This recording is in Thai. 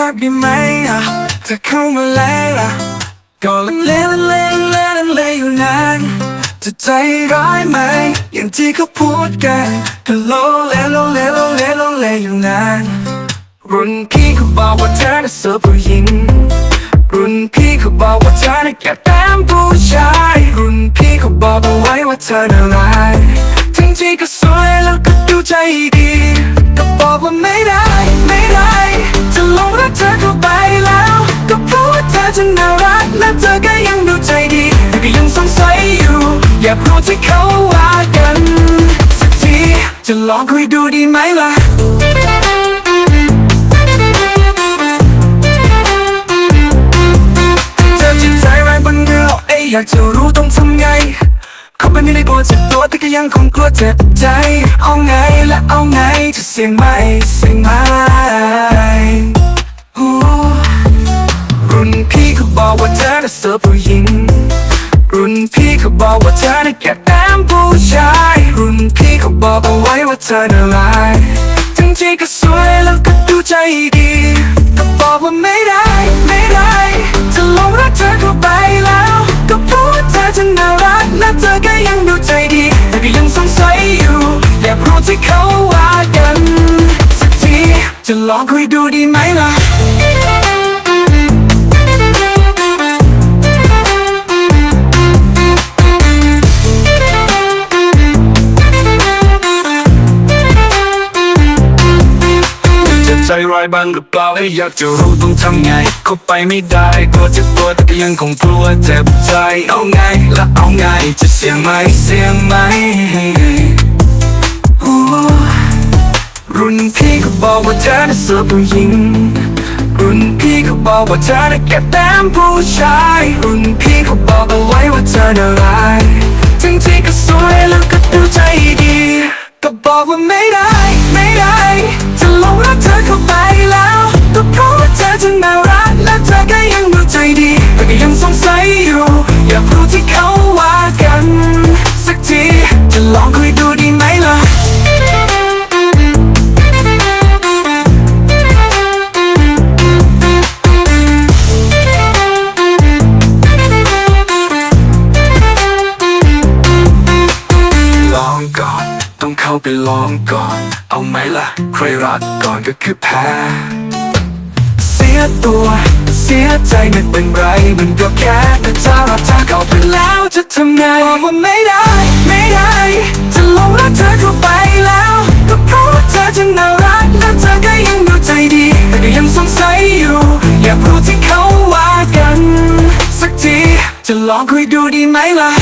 ชอบดีไหมอะถ้าเข้ามาแล้วล่ะก็ลังเลลังเลลังเลลังเลอยู่นานจะใจร้ายไหม อย่างที่เขาพูดกันก็โลเลโลเลโลเลโลเลอยู่นานรุ่นพี่เขาบอกว่าเธอน่ะเสือผู้หญิง รุ่นพี่เขาบอกว่าเธอน่ะแก่แต้มผู้ชาย รุ่นพี่เขาบอกเอาไว้ว่าเธอน่าร้าย ว่าเธอจะน่ารักและเธอก็ยังดูใจดีแต่ก็ยังสงสัยอยู่ อยากรู้ที่เขาว่ากัน สักทีจะลองคุยดูดีไหมล่ะเธอใจร้ายบนเรือเอ้ยอยากจะรู้ต้องทำไงเขาเป็นไม่ได้กลัวเจ็บตัวแต่ก็ยังคงกลัวเจ็บใจ เอาไงและเอาไงจะเสี่ยงไหมเสี่ยง เขาบอเธอน่ะเสือผู้หญิง รุ่นพี่เขาบอกว่าเธอน่ะแก่แต้มผู้ชาย รุ่นพี่เขาบอกเอาไว้ว่าเธอน่าร้ายทั้งที่ก็สวยแล้วก็ดูใจดีก็บอกว่าไม่ได้ ไม่ได้จะลงรักเธอเข้าไปแล้ว ก็พราะว่าเธอจะน่ารักและเธอก็ยังดูใจดี แต่ก็ยังสงสัยอยู่อยากรู้ที่เขาว่ากัน สักทีจะลองคุยดูดีไหมล่ะ ร้ายบ้างหรือเปล่าอ้ยอยากจะรู้ต้องทำไงเข้าไปไม่ได้กลัวเจ็บตัวแต่ก็ยังคงกลัวเจ็บใจเอาไงและเอาไงจะเสี่ยงไหมเสี่ยงไหมรุ่นพี่เขาบอกว่าเธอน่ะเสือผู้หญิงรุ่นพี่เขาบอกว่าเธอน่ะแก่แต้มผู้ชายรุ่นพี่เขาบอกเอาไว้ว่าเธอน่าร้าย ก่อน ต้องเข้าไปลองก่อน เอาไหมล่ะ ใครรักก่อนก็คือแพ้ เสียตัว เสียใจไม่เป็นไร มันก็แค่แต่ถ้ารักเธอเข้าไปแล้วจะทำไงบอกว่าไม่ได้ ไม่ได้ จะลงรักเธอเข้าไปแล้ว ก็เพราะว่าเธอจะน่ารักและเธอก็ยังดูใจดี แต่ก็ยังสงสัยอยู่อยากรู้ที่เขาว่ากัน สักทีจะลองคุยดูดีไหมล่ะ